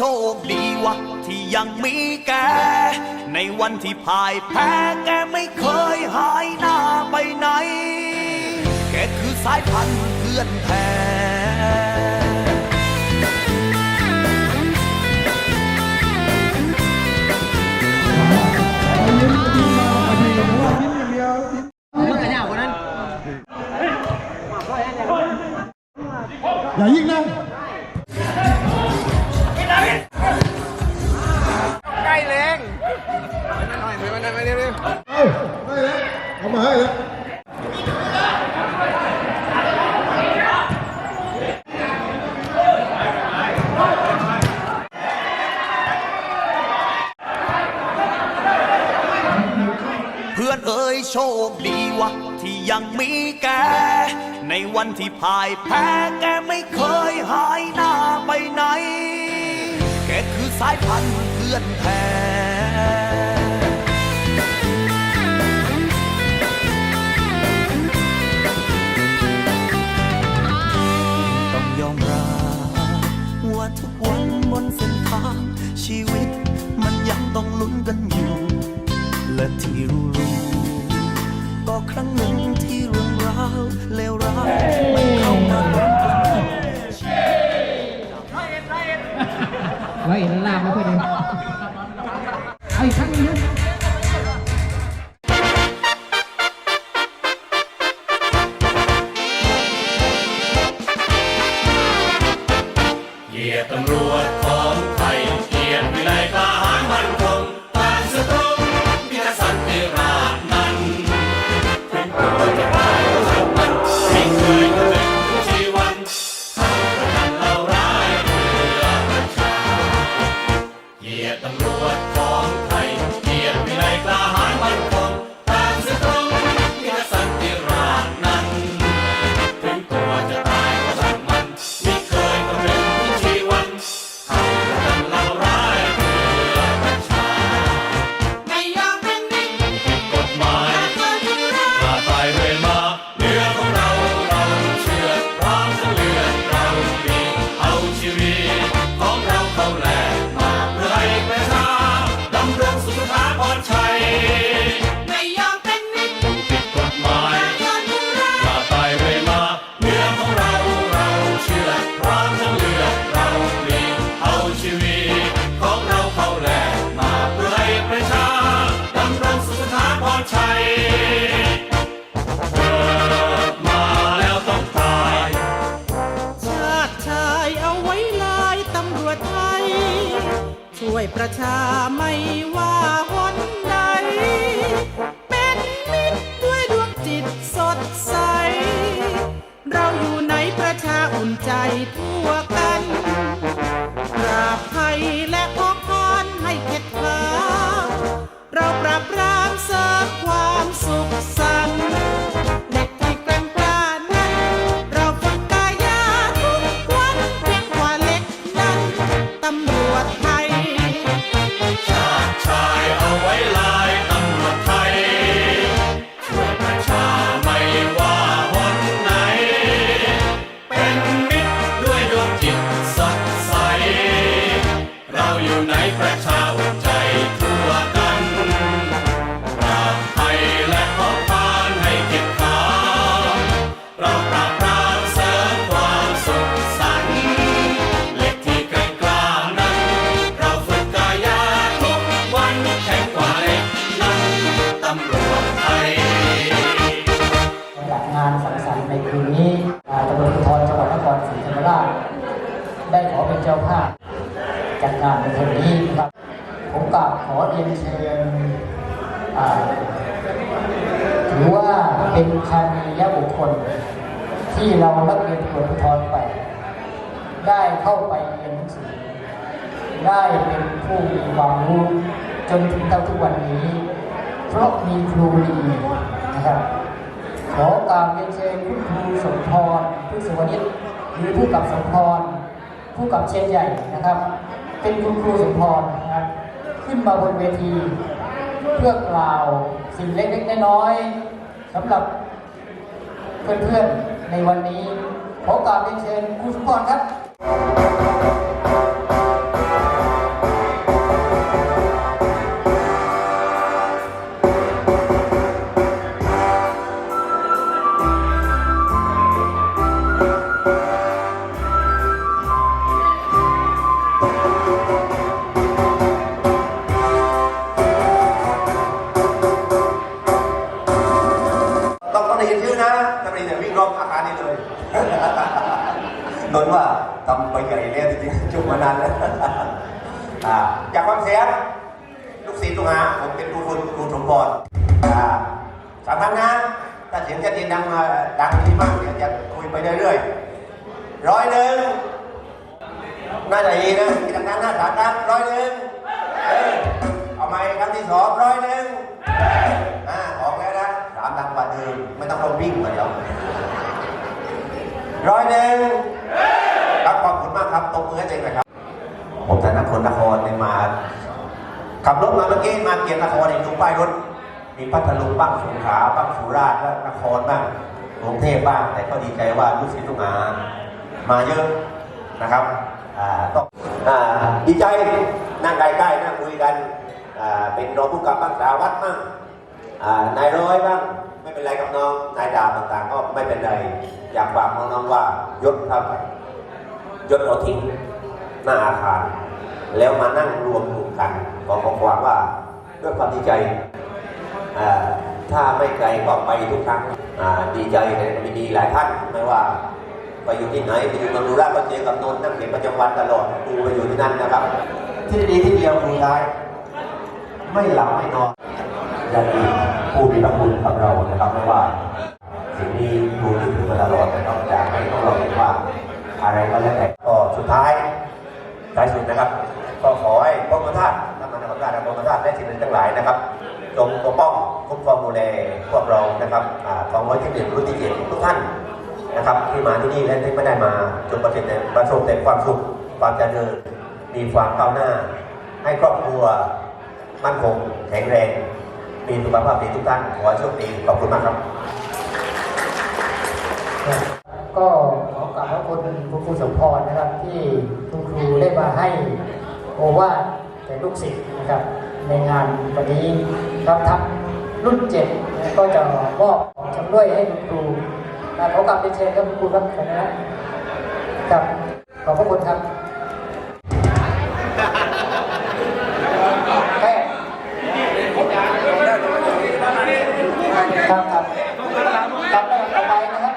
ชคดีวะ ที่ยังมีแก ในวันที่พ่ายแพ้แกไม่เคยหายหน้าไปไหน แกคือสายพันธุ์เพื่อนแท้อย่ายิงนะ ที่ยังมีแก ในวันที่พ่ายแพ้แกไม่เคยหายหน้าไปไหน แกคือสายพันธุ์เพื่อนแท้ต้องยอมรับว่าทุกวันบนเส้นทางชีวิตมันยังต้องลุ้นกันอยู่ และที่รู้รู้ ครั้งหนึ่งที่เรื่องราวเลวร้ายมันเข้ามาล้มกระทบไว้ลาบไม่ค่อยดี ประชาไม่ว่าหนใด เป็นมิตรด้วยดวงจิตสดใส เราอยู่ในประชาอุ่นใจทั่ว อเรียนเชิญถือว่าเป็นคานียบุคคล ที่เรานักเรียนตำรวจภูธรแปได้เข้าไปเรียนหนังสือ ได้เป็นผู้มีความรู้จนถึงเท่าทุกวันนี้ เพราะมีครูดีนะครับขอกราบเรียนเชิญคุณครูสมพรผู้สุวรรณิชหรือผู้กับสมพรผู้กับเชียนใหญ่นะครับ เป็นคุณครูสมพร ขึ้นมาบนเวที เพื่อกล่าวสิ่งเล็กๆน้อยๆสำหรับเพื่อนๆในวันนี้ขอกราบเรียนเชิญครูสมพรครับ มานานแล้วอ่าจากความเสียงลูกศิษย์ลูกหาผมเป็นครูคุณครูสมพรอ่าสามพันนะถ้าเสียงจะดีดังมาดังดีมากเดี๋ยวจะคุยไปเรื่อยๆร้อยหนึ่งน่าจะดีนะที่ดังนั้นน่าสาดังร้อยหนึ่งเอาไหมครั้งที่สองร้อยหนึ่งอ่าออกแล้วนะสามดังกว่าเดิมไม่ต้องลงวิ่งมาเดี๋ยวร้อยหนึ่งรับขอบ คุณมากครับตบมือให้เองหน่อยครับ ผมจากนครนครเนี่ยมาขับรถมาเมื่อกี้มาเกียรตินครเองดูป้ายรถ มีพัทลุงบ้างสงขลาบ้างสุราษฎร์และนครบ้างกรุงเทพบ้างแต่ก็ดีใจว่าลูกศิษย์ลูกหามาเยอะนะครับต้องดีใจนั่งใกล้ๆนั่งคุยกันเป็นรองผู้กำกับบ้างสาวัตรบ้างนายร้อยบ้างไม่เป็นไรกับน้องนายดาวต่างๆ ก็ไม่เป็นไร อยากฝากน้องๆว่ายศเท่าไหร่ ยศเราทิ้งหน้าอาคาร แล้วมานั่งรวมกลุ่มกันขอขอความว่าด้วยความดีใจถ้าไม่ไกลก็ไปทุกครั้งดีใจในมีดีหลายท่านไม่ว่าไปอยู่ที่ไหนไปอยู่กับดูราก็เจอกับนนท์นั่งเขียนประจำวันตลอดดูไปอยู่ที่นั่นนะครับ ที่ดีที่เดียวคือร้ายไม่หลับไม่นอนยังมีผู้มีพระคุณกับเรานะครับไม่ว่าสิ่งนี้ดูนึกถึงมาตลอดนะครับอยากให้พวกเราเห็นว่าอะไรก็แล้วแต่ ท้ายสุดนะครับ ก็ขอให้พระมธาตุนำมานำมธาตุและพระมธาตุและสิ่งอื่นทั้งหลายนะครับจงปกป้องคุ้มครองดูแลพวกเรานะครับกองร้อยที่หนึ่งรุ่นที่เจ็ดทุกท่านนะครับ ที่มาที่นี่และที่ไม่ได้มาจงประสบแต่ประสบแต่ความสุขความเจริญมีความก้าวหน้า ให้ครอบครัวมั่นคงแข็งแรงมีสุขภาพดีทุกท่านขอโชคดีขอบคุณมากครับ ก็ข อกราบขอบคุณคุณครูสมพรนะครับ ที่คุณครูได้มาให้โอวาทแก่ลูกศิษย์นะครับ ในงานวันนี้ครับทั้งรุ่นเจ็ดก็จะมอบชำด้วยให้คุณครูขอกลับไปเชิญครับคุณครูครับคณะครับขอบพระคุณครับแม่ครับครับครับต่อไปนะครับ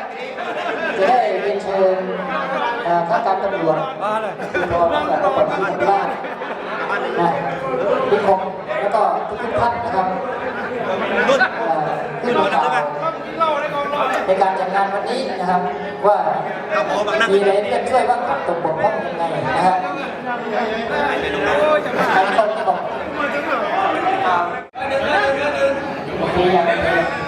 จะได้เรียนเชิญเอ่อข้า การตำรวจคุณรองผู้การตำรวจที่ทำบ้านนะพี่คมแล้วก็ทุกๆท่านนะครับเอ่อขึ้นมากล่าวในการจัดงานวันนี้นะครับ ว่ามีอะไรที่จะช่วยบ้างขัดตกบกพร่องยังไงนะครับใครคนที่บอกอ่าโอเคอย่าง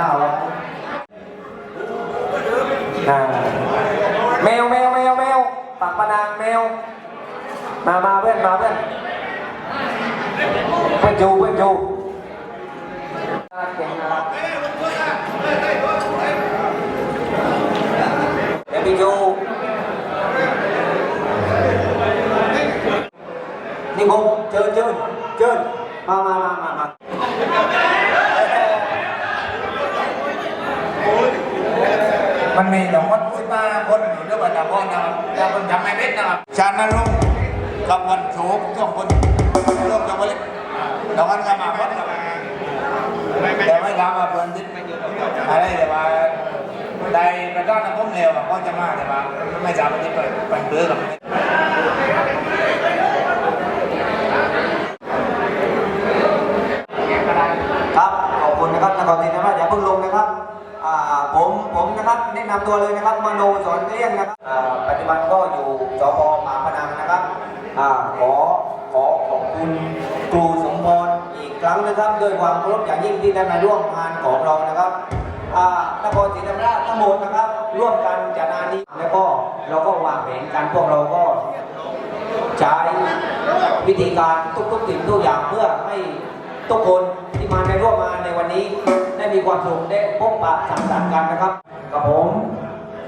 จำหน้าไว้อ่าแมวแมวแมวแมวปากปะน มันมีสองคนสิบห้าคนอยู่ด้วยกันนะพ่อนะครับแต่คนจำไม่เป็นนะครับชาญนรงค์กับวันโฉมสองคนร่วมกันมาเลยสองคนกันมาคนกันมาแต่ไม่ทำมาเปิดทิศอะไรแต่ว่าได้ประด้านน้ำพุ่มเร็วก็จะมาแต่ว่าไม่จำมันจะเปิดเปิดเบื้อหรอกครับขอบคุณนะครับนครศรีธรรมราชอย่าเพิ่งลงนะครับอ่า ผมนะครับแนะนำตัวเลยนะครับมโนสอนเกลี้ยงนะครับปัจจุบันก็อยู่สพปาพนังนะครับขอขอขอบคุณครูสมพรอีกครั้งนะครับด้วยความเคารพอย่างยิ่งที่ได้มาร่วมงานของเรานะครับนครศรีธรรมราชทั้งหมดนะครับรร่วมกันจัดงานนี้แล้วก็เราก็วางแผนกันพวกเราก็ใช้วิธีการทุกๆสิ่งทุกอย่างเพื่อให้ทุกคนที่มาในร่วมงานในวันนี้ ได้มีความสุขได้พบปะสังสรรค์กันนะครับ กับผม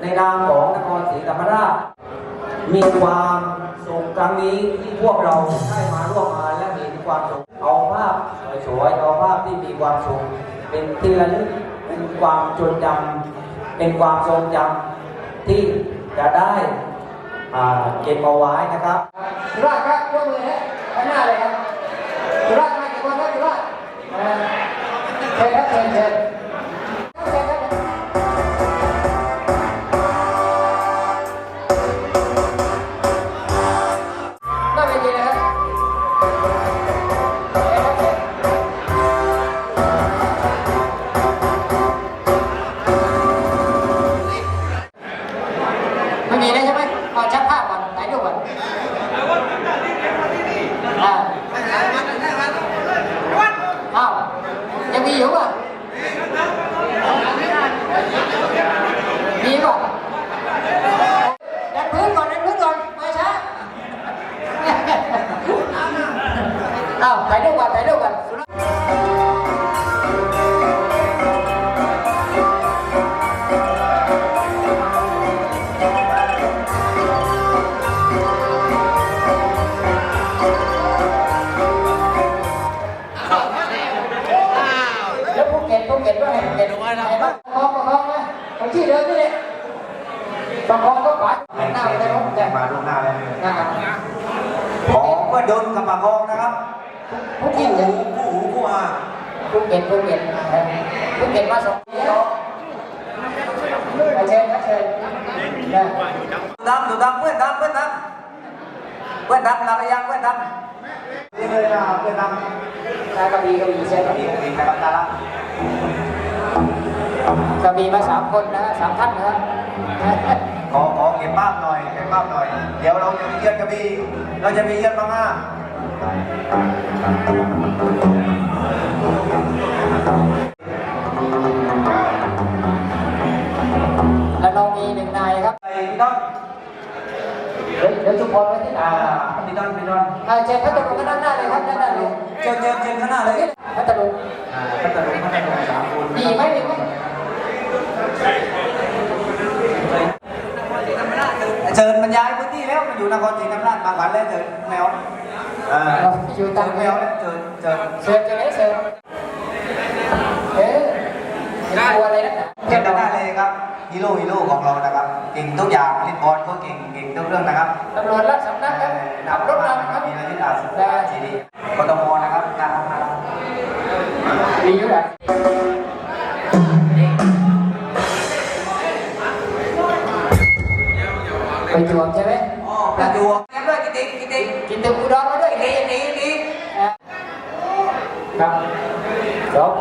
ในนามของนครศรีธรรมราช มีความสุขครั้งนี้ที่พวกเราได้มาร่วมงานและเห็นความสุขเอาภาพสวยๆเอาภาพที่มีความสุขเป็นที่ระลึกเป็นความจดจำเป็นความทรงจำที่จะได้เก็บเอาไว้นะครับสุราครับยกมือฮะข้างหน้าเลยครับสุราษฎร์มากี่คนครับสุราเชิญครับเชิญเชิญ ประคองก็ขวาหน้าไปทางโน้นแจ้จ้ะงมาล่วงหน้าแล้วนะครับของเพื่อดนกับปากคองนะครับภูเก็ตจ้ะผู้หูผู้อาภูเก็ตภูเก็ตภูเก็ตมาสองปีแล้วเชิญเชิญนดำดูดำเพื่อนดำเพื่อนดำเพื่อนดำลาไปยังเพื่อนดำนี่เลยนะเพื่อนดำนายกระบี่กระบี่เชิญกระนี่บี่มีนะครับดาราก ระบี่มาสามคนนะฮะสามท่านนะฮะขอขอเก็บภาพหน่อยเก็บภาพหน่อย เดี๋ยวเราจะมีเยือนกระบี่เราจะมีเยือนบางอ้าแล้วเรามีหนึ่งนายครับไอ้พี่น้องเดี๋ยวเดี๋ยวชุมพรไว้ที่ไหนอ่าพี่น้องพี่น้องอ่าเชิญพัทลุงก็ด้านหน้าเลยครับด้านหน้าเลยเชิญเชิญเชิญข้างหน้าเลยพัทลุงอ่าพัทลุงพัทลุงสามคนมีไหมมีไหม เชิญบรรยายพื้นที่แล้วมันอยู่นครศรีธรรมราชมากันแล้วเชิญแมวอ่าอยู่เชิตามญแมแมววแล้วเชิญเชิญเชิญเชิญเชิญเอ๊ะเป็นตัวอะไรนะเก็บได้เลยครับฮีโร่ฮีโร่ของเรานะครับเก่งทุกอย่างเล่นบอลก็เก่งเก่งทุกเรื่องนะครับตำรวจรักสำนักครับขับรถนำครับมีนาฬิกาสุดได้ทีดีกทมนะครับการทำงานมีอยู่ไหน ไปจวบใช่ไหมอ๋อประจวบเรียบร้อยกี่ติ๊กกี่ติ๊กกินตึกอุดรมาด้วยกี่ติ๊กกี่ติ๊กครับเดี๋ยวพ